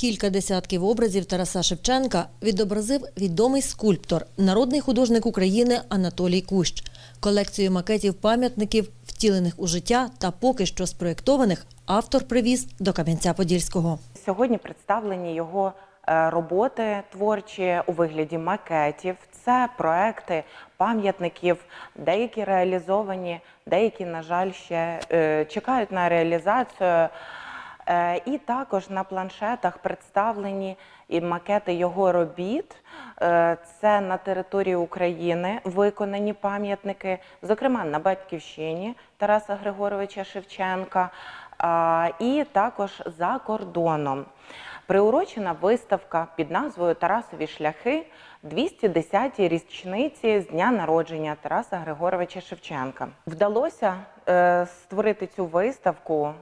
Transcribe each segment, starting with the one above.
Кілька десятків образів Тараса Шевченка відобразив відомий скульптор, народний художник України Анатолій Кущ. Колекцію макетів пам'ятників, втілених у життя та поки що спроєктованих, автор привіз до Кам'янця-Подільського. Сьогодні представлені його е, роботи творчі у вигляді макетів. Це проекти пам'ятників, деякі реалізовані, деякі, на жаль, ще е, чекають на реалізацію. Е, І також на планшетах представлені і макети його робіт. Е, Це на території України виконані пам'ятники, зокрема на батьківщині Тараса Григоровича Шевченка, і також за кордоном. Приурочена виставка під назвою Тарасові шляхи 210-й річниці з дня народження Тараса Григоровича Шевченка. Вдалося е, створити цю виставку, е,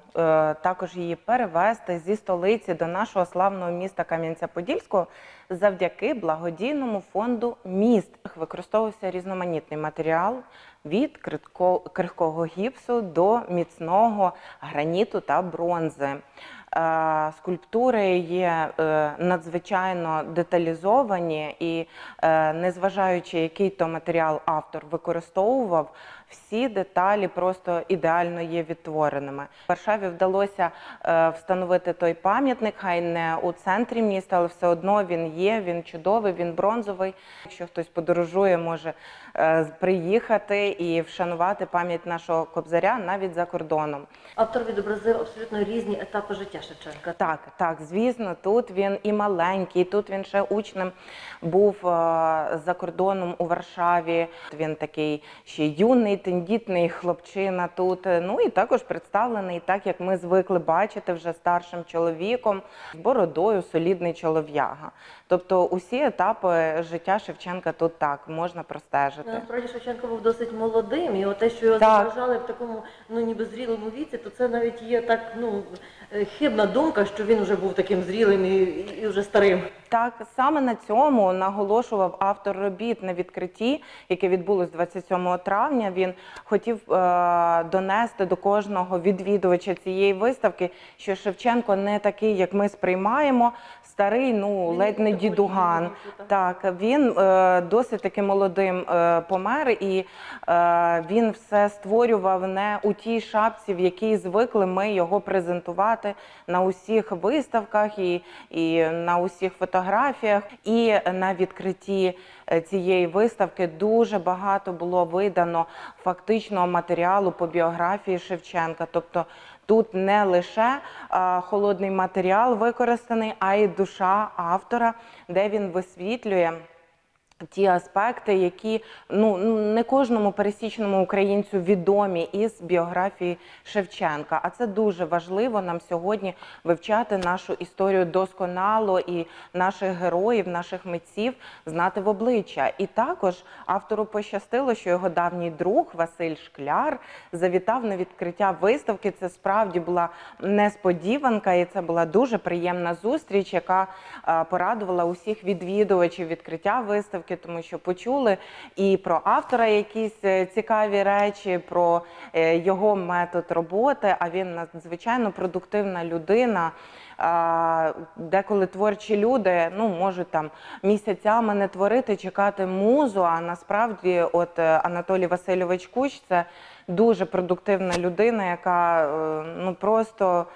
також її перевести зі столиці до нашого славного міста Кам'янця-Подільського завдяки благодійному фонду міст. Використовувався різноманітний матеріал від крихкого гіпсу до міцного граніту та бронзи. Е, Скульптури є е, надзвичайно деталізовані і, е, незважаючи, який то матеріал автор використовував, всі деталі просто ідеально є відтвореними. В Варшаві вдалося е, встановити той пам'ятник, хай не у центрі міста, але все одно він є. Він чудовий, він бронзовий. Якщо хтось подорожує, може е, приїхати і вшанувати пам'ять нашого кобзаря навіть за кордоном. Автор відобразив абсолютно різні етапи життя Шевченка. Так, так, звісно, тут він і маленький, тут він ще учнем був е, за кордоном у Варшаві. Він такий ще юний, тендітний хлопчина тут. Е, Ну і також представлений, так як ми звикли бачити вже старшим чоловіком, з бородою, солідний чолов'яга. Тобто усі етапи життя Шевченка тут так можна простежити. Насправді Шевченко був досить молодим, і от те, що його зображали в такому ну ніби зрілому віці, то це навіть є так ну е, хибна думка, що він вже був таким зрілим і, і вже старим. Так, саме на цьому наголошував автор робіт на відкритті, яке відбулось 27 травня. Він хотів е, донести до кожного відвідувача цієї виставки, що Шевченко не такий, як ми сприймаємо, старий, ну Він ледь не дідуган. так. Він е, досить таки молодим е, помер, і він все створював не у тій шапці, в якій звикли ми його презентувати на усіх виставках і, і на усіх фотографіях. І на відкритті цієї виставки дуже багато було видано фактичного матеріалу по біографії Шевченка. Тобто Тут не лише холодний матеріал використаний, а й душа автора, де він висвітлює ті аспекти, які ну не кожному пересічному українцю відомі із біографії Шевченка. А це дуже важливо нам сьогодні вивчати нашу історію досконало і наших героїв, наших митців знати в обличчя. І також автору пощастило, що його давній друг Василь Шкляр завітав на відкриття виставки. Це справді була несподіванка, і це була дуже приємна зустріч, яка е, порадувала усіх відвідувачів відкриття виставки, тому що почули і про автора якісь е, цікаві речі, про е, його метод роботи. А він надзвичайно продуктивна людина. Деколи творчі люди ну можуть там місяцями не творити, чекати музу. А насправді, от е, Анатолій Васильович Кущ це дуже продуктивна людина, яка ну просто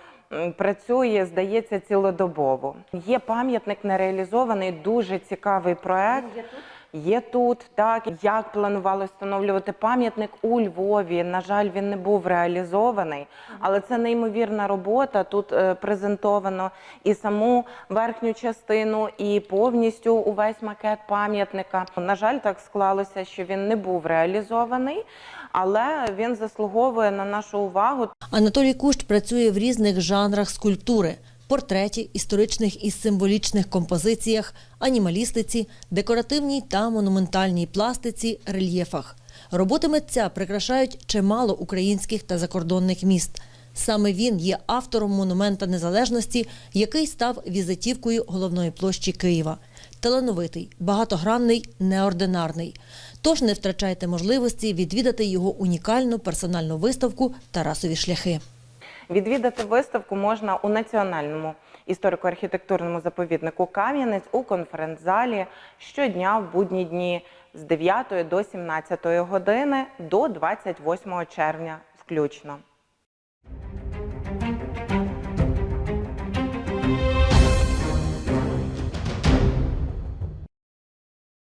працює, здається, цілодобово. Є пам'ятник нереалізований, дуже цікавий проект. Є тут? Так, як планували встановлювати пам'ятник у Львові. На жаль, він не був реалізований, але це неймовірна робота. Тут е, презентовано і саму верхню частину, і повністю увесь макет пам'ятника. На жаль, так склалося, що він не був реалізований, але він заслуговує на нашу увагу. Анатолій Кущ працює в різних жанрах скульптури: портреті, історичних і символічних композиціях, анімалістиці, декоративній та монументальній пластиці, рельєфах. Роботи митця прикрашають чимало українських та закордонних міст. Саме він є автором монумента незалежності, який став візитівкою головної площі Києва. Талановитий, багатогранний, неординарний. Тож не втрачайте можливості відвідати його унікальну персональну виставку Тарасові шляхи. Відвідати виставку можна у національному історико-архітектурному заповіднику Кам'янець у конференц-залі щодня в будні дні з 9 до 17 години до 28 червня включно.